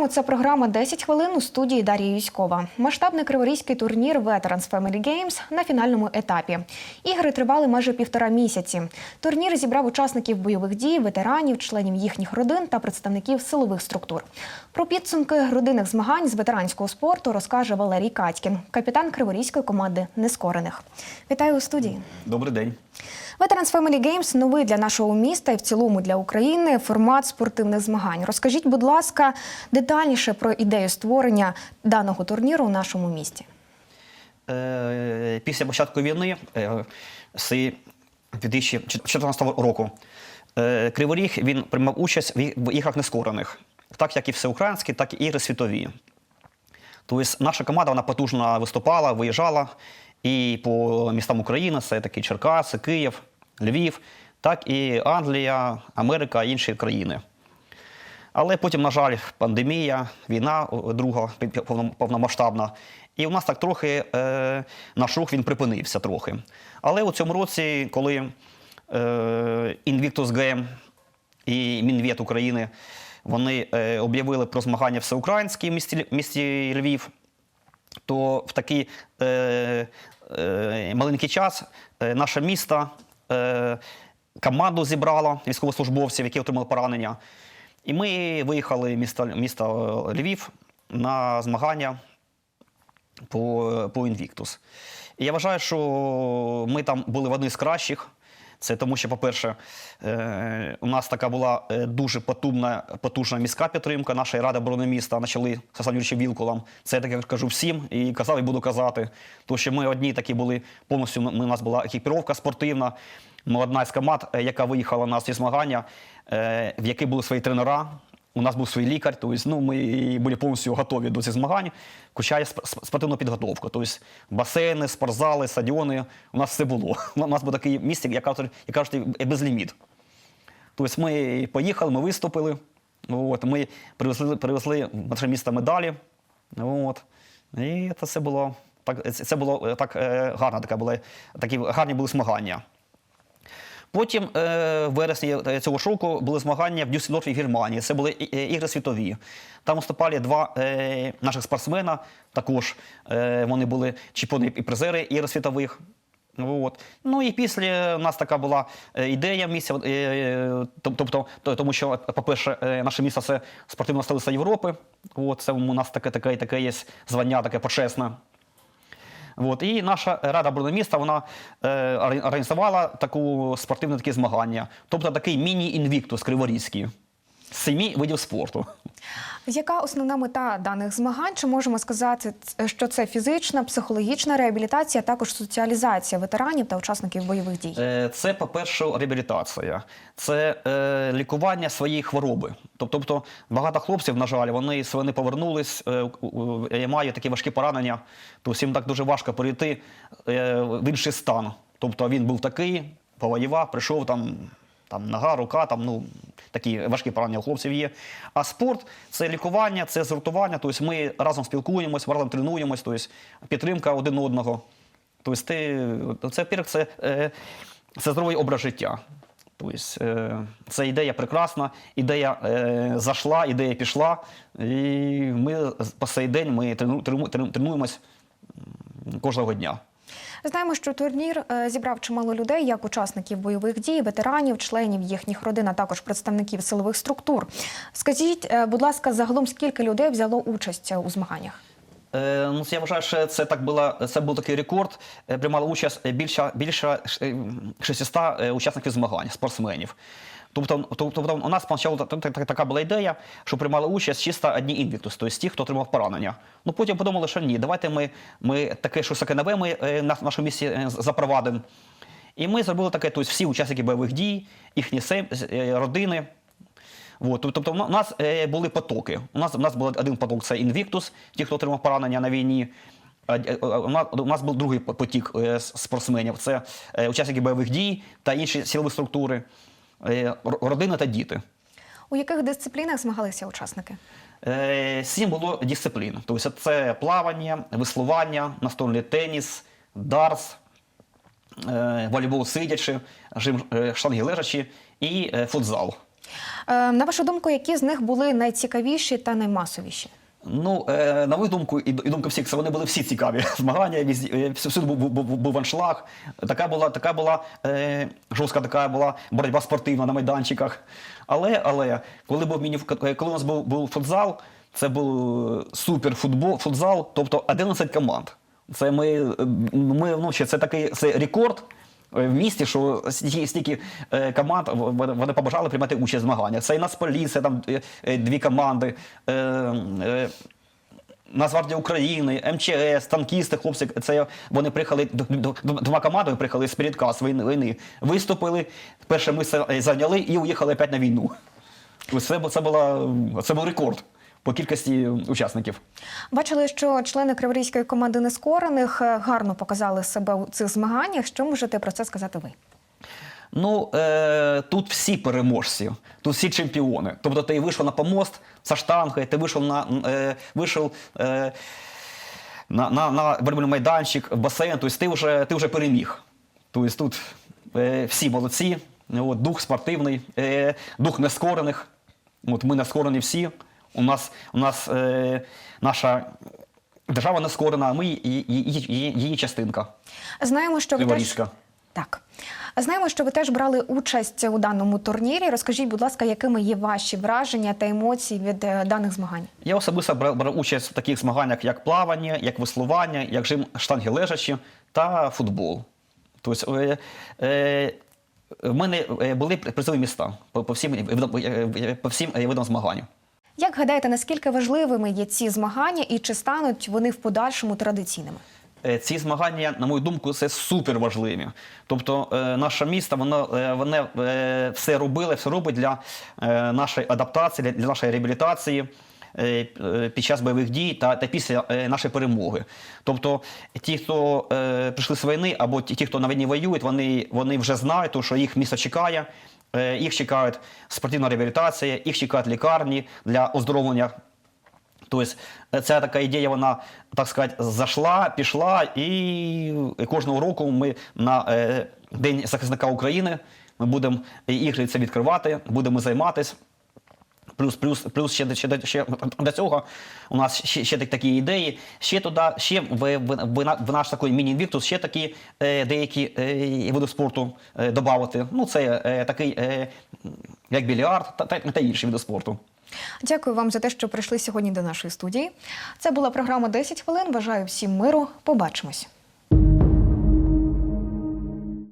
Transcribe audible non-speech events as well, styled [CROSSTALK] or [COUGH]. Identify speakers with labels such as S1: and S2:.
S1: Вітаємо! Це програма «10 хвилин у студії Дар'я Юськова. Масштабний криворізький турнір Veterans Family Games на фінальному етапі. Ігри тривали майже півтора місяці. Турнір зібрав учасників бойових дій, ветеранів, членів їхніх родин та представників силових структур. Про підсумки родинних змагань з ветеранського спорту розкаже Валерій Катькін, капітан криворізької команди Нескорених. Вітаю у студії.
S2: Добрий день.
S1: Veterans Family Games – новий для нашого міста і в цілому для України формат спортивних змагань. Розкажіть, будь ласка, детальніше про ідею створення даного турніру у нашому місті.
S2: Е, Після початку війни е, з 2014 року е, Кривий Ріг він приймав участь в іграх нескорених, так як і всеукраїнські, так і ігри світові. Тобто наша команда вона потужно виступала, виїжджала і по містам України, це такі Черкаси, Київ, Львів, так і Англія, Америка і інші країни. Але потім, на жаль, пандемія, війна друга повномасштабна. І у нас так трохи е, наш рух він припинився трохи. Але у цьому році, коли е, Invictus Game і Мінвет України вони е, об'явили про змагання всеукраїнські в місті, місті Львів, то в такий е, е, маленький час е, наше місто е, команду зібрало військовослужбовців, які отримали поранення. І ми виїхали місто, е, Львів на змагання по, по Invictus. І я вважаю, що ми там були в одні з кращих. Це тому, що, по-перше, е, у нас така була е, дуже потужна, потужна міська підтримка. Наша Рада оборони міста почали з Юрійовичем Вілкулом. Це я кажу всім і казав, і буду казати. Тому що ми одні такі були повністю. У нас була екіпіровка спортивна. Ми одна з команд, е, яка виїхала на ці змагання, в якій були свої тренера. У нас був свій лікар, тобто ну, ми були повністю готові до цих змагань, включає сп- сп- спортивну підготовку. Тобто басейни, спортзали, стадіони, у нас все було. [LAUGHS] У нас був такий місце, як кажуть, безліміт. Тобто ми поїхали, ми виступили, от, ми привезли, привезли в наше місто медалі. От, і це все було так, це було е, так е, гарно, така була, такі гарні були змагання. Потім в вересні е, цього ж року були змагання в Дюссельдорфі в Германії. Це були і- е, ігри світові. Там виступали два е, наших спортсмена. Також вони були чемпіони і призери ігор світових. От. Ну і після у нас така була ідея тоб- тобто, тому що, по-перше, наше місто це спортивна столиця Європи. От, це у нас таке, таке, таке є звання, таке почесне. От, і наша рада бронеміста вона е, організувала таку спортивне такі змагання, тобто такий міні-інвіктус криворізький семи видів спорту.
S1: Яка основна мета даних змагань? Чи можемо сказати, що це фізична, психологічна реабілітація, а також соціалізація ветеранів та учасників бойових дій?
S2: Е, Це, по-перше, реабілітація, це е, лікування своєї хвороби. Тобто багато хлопців, на жаль, вони з війни повернулись, е, е, мають такі важкі поранення, то їм так дуже важко перейти е, в інший стан. Тобто він був такий, повоював, прийшов там. Там нога, рука, там ну такі важкі поранення у хлопців є. А спорт це лікування, це згуртування. Тобто ми разом спілкуємось, разом тренуємось, тобто підтримка один одного. Тобто ти, це, перш, це, е, це здоровий образ життя. Тобто, е, це ідея прекрасна, ідея е, зайшла, ідея пішла. І ми по цей день ми трену, трену, трену- тренуємось кожного дня.
S1: Знаємо, що турнір е, зібрав чимало людей, як учасників бойових дій, ветеранів, членів їхніх родин, а також представників силових структур. Скажіть, е, будь ласка, загалом скільки людей взяло участь е, у змаганнях?
S2: Е, ну, я вважаю, що це так було, це був такий рекорд. Е, Приймало участь більше, більше е, 600 е, учасників змагань, спортсменів. Тобто, тобто у нас спочатку та- та- та- така була ідея, що приймали участь чисто одні інвіктус, тобто ті, хто отримав поранення. Ну потім подумали, що ні, давайте ми, ми таке щось таке нове ми на нашому місті е, запровадимо. І ми зробили таке, тобто всі учасники бойових дій, їхні сем- родини. От, тобто у нас е, були потоки. У нас, у нас був один поток це Invictus, ті, хто отримав поранення на війні. Е, е, У нас, був другий потік спортсменів це учасники бойових дій та інші силові структури, р- родини та діти.
S1: У яких дисциплінах змагалися учасники?
S2: Сім було дисциплін. Тобто це плавання, веслування, настольний теніс, дартс, е, волейбол сидячи, штанги лежачі і футзал.
S1: Е, На вашу думку, які з них були найцікавіші та наймасовіші?
S2: Ну, е, на мою думку, і, д- і думку всіх, це вони були всі цікаві. [LAUGHS] Змагання, всюди був, був, був, аншлаг. Така була, така була е, жорстка така була боротьба спортивна на майданчиках. Але, але коли, був міні, коли у нас був, був футзал, це був супер футбол, футзал, тобто 11 команд. Це ми, ми ну, це такий це рекорд. Е, В місті, що стільки, стільки е, команд вони побажали приймати участь в змаганнях. Це і Нацполіція, там е, дві команди, Нацгвардія України, МЧС, танкісти, хлопці. Це вони приїхали двома командами приїхали з передказ війни, війни. Виступили, перше е, зайняли і уїхали опять на війну. Це, це, була, це був рекорд по кількості учасників.
S1: Бачили, що члени криворізької команди нескорених е, гарно показали себе у цих змаганнях. Що можете про це сказати ви?
S2: Ну, е, тут всі переможці, тут всі чемпіони. Тобто ти вийшов на помост за штангою, ти вийшов на, е, вийшов, е, на, на, на боротьбовий майданчик, в басейн, тобто ти вже, ти вже переміг. Тобто тут е, всі молодці, от, дух спортивний, е, дух нескорених. От ми нескорені всі. У нас, у нас е, наша держава нескорена, а ми її, її, її, частинка.
S1: Знаємо, що ви теж... Так. Знаємо, що ви теж брали участь у даному турнірі. Розкажіть, будь ласка, якими є ваші враження та емоції від е, даних змагань?
S2: Я особисто брав, брав участь в таких змаганнях, як плавання, як веслування, як жим штанги лежачі та футбол. Тобто, е, е, в мене е, були призові міста по, по, всім, е, по всім видам змагань.
S1: Як гадаєте, наскільки важливими є ці змагання і чи стануть вони в подальшому традиційними?
S2: Е, Ці змагання, на мою думку, це супер важливі. Тобто, е, наше місто, воно, е, воно все робило, все робить для нашої адаптації, для- нашої реабілітації під час бойових дій та, та після нашої перемоги. Тобто, ті, хто прийшли з війни, або ті, хто на війні воюють, вони, вони вже знають, що їх місто чекає. Е, Їх чекають спортивна реабілітація, їх чекають лікарні для оздоровлення Тобто е, ця така ідея, вона, так сказати, зайшла, пішла, і кожного року ми на е, День захисника України ми будемо ігри це відкривати, будемо займатися. Плюс, плюс, плюс ще, ще, ще до цього у нас ще, ще такі ідеї. Ще туди, ще в, в, в, в наш такий міні-інвіктус ще такі е, деякі е, види спорту е, додати. Ну, це е, такий, е, як більярд та, та, та інші види спорту.
S1: Дякую вам за те, що прийшли сьогодні до нашої студії. Це була програма «10 хвилин. Бажаю всім миру. Побачимось.